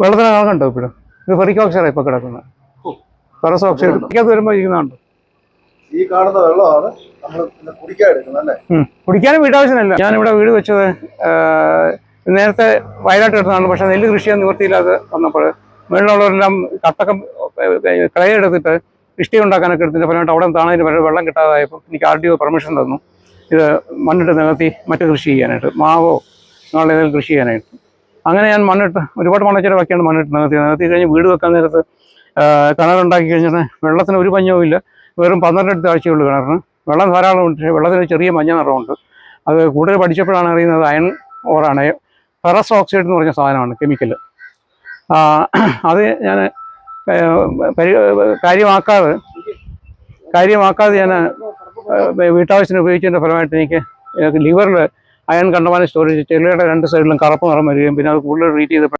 വെള്ളത്തിന് കണക്കുണ്ടോ ഇപ്പോഴും? ഇത് ഫെറിക് ഓക്സൈഡ് ഇപ്പോൾ കിടക്കുന്നത്. ഫെറസ് ഓക്സൈഡ് കുടിക്കാത്ത വരുമ്പോൾ ഇരിക്കുന്നുണ്ട് ഈ കാണുന്ന വെള്ളമാണ് നമ്മൾ കുടിക്കാൻ എടുക്കുന്നത് അല്ലേ. കുടിക്കാനും വീട്ടാവശ്യമില്ല. ഞാനിവിടെ വീട് വെച്ചത് നേരത്തെ വയനാട്ട് എടുത്തതാണ് പക്ഷെ നെല്ല് കൃഷി ചെയ്യാൻ നിവൃത്തിയില്ലാതെ വന്നപ്പോൾ മുകളിലുള്ളവരെല്ലാം കട്ടക്കം ക്രയ എടുത്തിട്ട് ഇഷ്ടി ഉണ്ടാക്കാനൊക്കെ എടുത്തിട്ട് പറഞ്ഞിട്ട് അവിടെ താണതിന് വെള്ളം കിട്ടാതായപ്പോൾ എനിക്ക് ആർ ഡി ഒ പെർമിഷൻ തന്നു. ഇത് മണ്ണിട്ട് നികത്തി മറ്റു കൃഷി ചെയ്യാനായിട്ട് മാവോ അങ്ങനെയുള്ള കൃഷി ചെയ്യാനായിട്ട്. അങ്ങനെ ഞാൻ മണ്ണിട്ട് ഒരുപാട് മണ്ണ് ബാക്കിയാണ് മണ്ണിട്ട് നികത്തി. നികത്തി കഴിഞ്ഞ് വീട് വെക്കാൻ നേരത്ത് കിണറുണ്ടാക്കി കഴിഞ്ഞാൽ വെള്ളത്തിന് ഒരു പഞ്ഞവും ഇല്ല. വെറും പന്ത്രണ്ടെടുത്ത് ആഴ്ചയുള്ളൂ കിണറിന്. വെള്ളം ധാരാളം ഉണ്ട്. വെള്ളത്തിന് ചെറിയ മഞ്ഞ നിറമുണ്ട്. അത് കൂടുതൽ പഠിച്ചപ്പോഴാണ് അറിയുന്നത് അയൺ ഓറാണ്. ഫെറസ് ഓക്സൈഡ് എന്ന് പറഞ്ഞ സാധനമാണ് കെമിക്കൽ അത് ഞാൻ കാര്യമാക്കാതെ കാര്യമാക്കാതെ ഞാൻ വീട്ടാവശ്യത്തിന് ഉപയോഗിച്ചതിന്റെ ഫലമായിട്ട് എനിക്ക് ലിവറിൽ അയൺ കണ്ടമാനം സ്റ്റോറേജ് ചെളിയുടെ രണ്ട് സൈഡിലും കറുപ്പ് നിറം വരികയും പിന്നെ അത് കൂടുതൽ ട്രീറ്റ് ചെയ്തപ്പോൾ